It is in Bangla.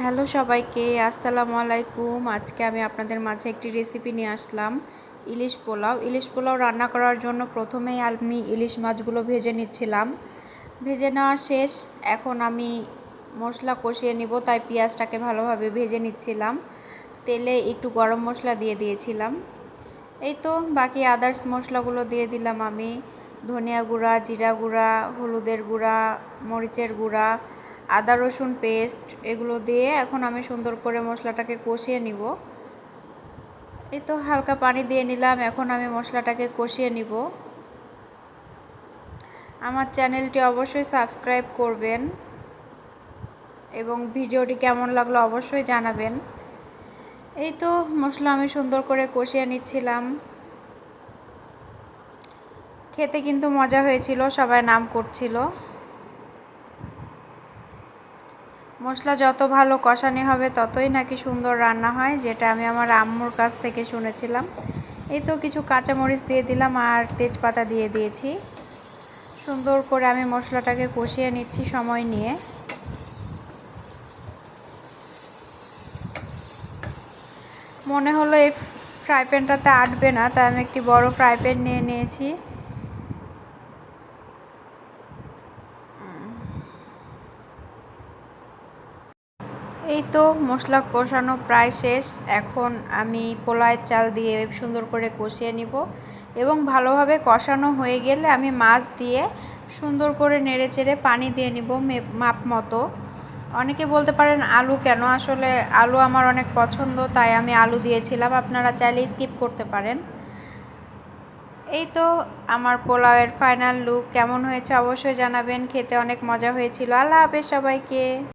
হ্যালো সবাইকে, আসসালামু আলাইকুম। আজকে আমি আপনাদের মাঝে একটি রেসিপি নিয়ে আসলাম, ইলিশ পোলাও। ইলিশ পোলাও রান্না করার জন্য প্রথমেই আমি ইলিশ মাছগুলো ভেজে নিচ্ছিলাম। ভেজে নেওয়া শেষ, এখন আমি মশলা কষিয়ে নিব, তাই পেঁয়াজটাকে ভালোভাবে ভেজে নিচ্ছিলাম। তেলে একটু গরম মশলা দিয়ে দিয়েছিলাম। এই তো, বাকি আদার্স মশলাগুলো দিয়ে দিলাম আমি। ধনিয়া গুঁড়া, জিরা গুঁড়া, হলুদের গুঁড়া, মরিচের গুঁড়া আদা, রসুন পেস্ট এগুলো দিয়ে এখন আমি সুন্দর করে মশলাটাকে কষিয়ে নিব। এই তো হালকা পানি দিয়ে নিলাম, এখন আমি মশলাটাকে কষিয়ে নিব। আমার চ্যানেলটি অবশ্যই সাবস্ক্রাইব করবেন এবং ভিডিওটি কেমন লাগল অবশ্যই জানাবেন। এই তো মশলা আমি সুন্দর করে কষিয়ে নিচ্ছিলাম। খেতে কিন্তু মজা হয়েছিল, সবাই নাম করছিল। মশলা যত ভালো কষানি হবে, ততই নাকি সুন্দর রান্না হয়, যেটা আমি আমার আম্মুর কাছ থেকে শুনেছিলাম। এই তো কিছু কাঁচামরিচ দিয়ে দিলাম আর তেজপাতা দিয়ে দিয়েছি। সুন্দর করে আমি মশলাটাকে কষিয়ে নিচ্ছি সময় নিয়ে। মনে হলো এই ফ্রাই প্যানটাতে আটবে না, তাই আমি একটি বড় ফ্রাই প্যান নিয়ে নিয়েছি। এই তো মশলা কষানো প্রায় শেষ। এখন আমি পোলায়ের চাল দিয়ে সুন্দর করে কষিয়ে নিব এবং ভালোভাবে কষানো হয়ে গেলে আমি মাছ দিয়ে সুন্দর করে নেড়ে চেড়ে পানি দিয়ে নিব মাপ মতো। অনেকে বলতে পারেন, আলু কেন? আসলে আলু আমার অনেক পছন্দ, তাই আমি আলু দিয়েছিলাম। আপনারা চাইলে স্কিপ করতে পারেন। এই তো আমার পোলাওয়ের ফাইনাল লুক। কেমন হয়েছে অবশ্যই জানাবেন। খেতে অনেক মজা হয়েছিল। আল্লাহ হাফেজ সবাইকে।